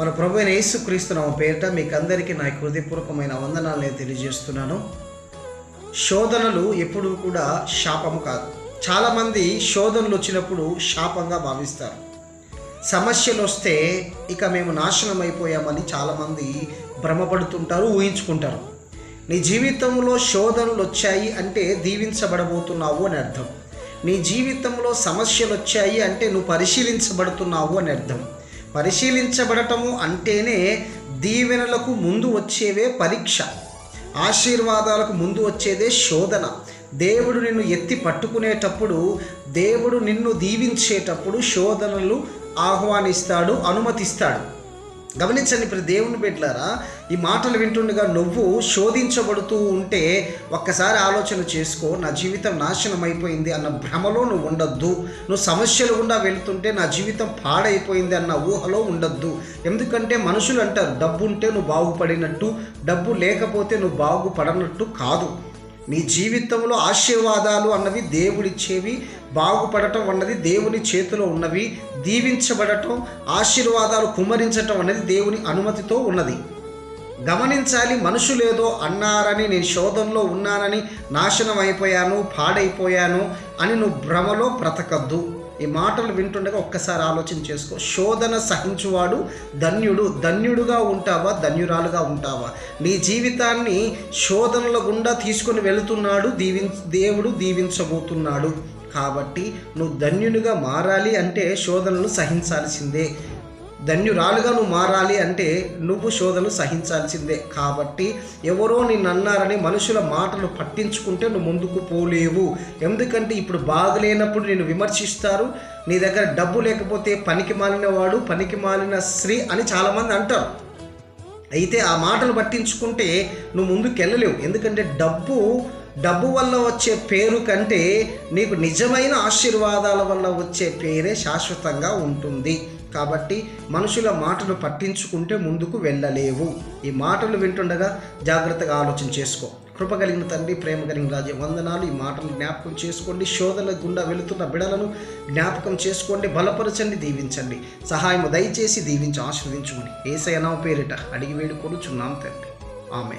మన ప్రభు అయిన యేసుక్రీస్తు నామ పేరిట మీకు అందరికీ నా హృదయపూర్వకమైన వందనాలు నేను తెలియజేస్తున్నాను. శోధనలు ఎప్పుడు కూడా శాపము కాదు. చాలామంది శోధనలు వచ్చినప్పుడు శాపంగా భావిస్తారు. సమస్యలు వస్తే ఇక మేము నాశనం అయిపోయామని చాలామంది భ్రమపడుతుంటారు ఊహించుకుంటారు. నీ జీవితంలో శోధనలు వచ్చాయి అంటే దీవించబడబోతున్నావు అని అర్థం. నీ జీవితంలో సమస్యలు వచ్చాయి అంటే నువ్వు పరిశీలించబడుతున్నావు అని అర్థం. పరిశీలించబడటము అంటేనే దీవెనలకు ముందు వచ్చేవే పరీక్ష. ఆశీర్వాదాలకు ముందు వచ్చేదే శోధన. దేవుడు నిన్ను ఎత్తి పట్టుకునేటప్పుడు దేవుడు నిన్ను దీవించేటప్పుడు శోధనలు ఆహ్వానిస్తాడు అనుమతిస్తాడు. గమనించండి ఇప్పుడు దేవుని బిడ్డలారా ఈ మాటలు వింటుండగా నువ్వు శోధించబడుతూ ఉంటే ఒక్కసారి ఆలోచన చేసుకో నా జీవితం నాశనం అయిపోయింది అన్న భ్రమలో నువ్వు ఉండొద్దు. నువ్వు సమస్యలు గుండా వెళుతుంటే నా జీవితం పాడైపోయింది అన్న ఊహలో ఉండొద్దు. ఎందుకంటే మనుషులు అంటారు డబ్బు ఉంటే నువ్వు బాగుపడినట్టు డబ్బు లేకపోతే నువ్వు బాగుపడనట్టు కాదు. నీ జీవితంలో ఆశీర్వాదాలు అన్నవి దేవుడిచ్చేవి బాగుపడటం అన్నది దేవుని చేతిలో ఉన్నవి దీవించబడటం ఆశీర్వాదాలు కుమ్మరించటం అనేది దేవుని అనుమతితో ఉన్నది. గమనించాలి మనుషులేదో అన్నారని నేను శోధంలో ఉన్నానని నాశనం అయిపోయాను పాడైపోయాను అని నువ్వు భ్రమలో బ్రతకద్దు. ఈ మాటలు వింటుండగా ఒక్కసారి ఆలోచన చేసుకో. శోధన సహించువాడు ధన్యుడు. ధన్యుడుగా ఉంటావా? ధన్యురాలుగా ఉంటావా? నీ జీవితాన్ని శోధనల గుండా తీసుకొని వెళుతున్నాడు దీవిం దేవుడు దీవించబోతున్నాడు. కాబట్టి నువ్వు ధన్యునిగా మారాలి అంటే శోధనలు సహించాల్సిందే. ధన్యురాలుగా నువ్వు మారాలి అంటే నువ్వు శోధను సహించాల్సిందే. కాబట్టి ఎవరో నిన్ను అన్నారని మనుషుల మాటలు పట్టించుకుంటే నువ్వు ముందుకు పోలేవు. ఎందుకంటే ఇప్పుడు బాగలేనప్పుడు నేను విమర్శిస్తారు. నీ దగ్గర డబ్బు లేకపోతే పనికి మాలిన వాడు పనికి మాలిన స్త్రీ అని చాలామంది అంటారు. అయితే ఆ మాటలు పట్టించుకుంటే నువ్వు ముందుకు వెళ్ళలేవు ఎందుకంటే డబ్బు డబ్బు వల్ల వచ్చే పేరు కంటే నీకు నిజమైన ఆశీర్వాదాల వల్ల వచ్చే పేరే శాశ్వతంగా ఉంటుంది. కాబట్టి మనుషుల మాటలు పట్టించుకుంటే ముందుకు వెళ్ళలేవు. ఈ మాటలు వింటుండగా జాగ్రత్తగా ఆలోచన చేసుకో. కృప కలిగిన తండ్రి ప్రేమ కలిగిన రాజు వందనాలు. ఈ మాటలు జ్ఞాపకం చేసుకోండి. శోధన గుండా వెళుతున్న బిడలను జ్ఞాపకం చేసుకోండి. బలపరచండి దీవించండి. సహాయము దయచేసి దీవించి ఆశీర్వదించుకుని ఏసయనవ పేరిట అడిగి వేడుకొనుచున్నాం తండ్రి. ఆమె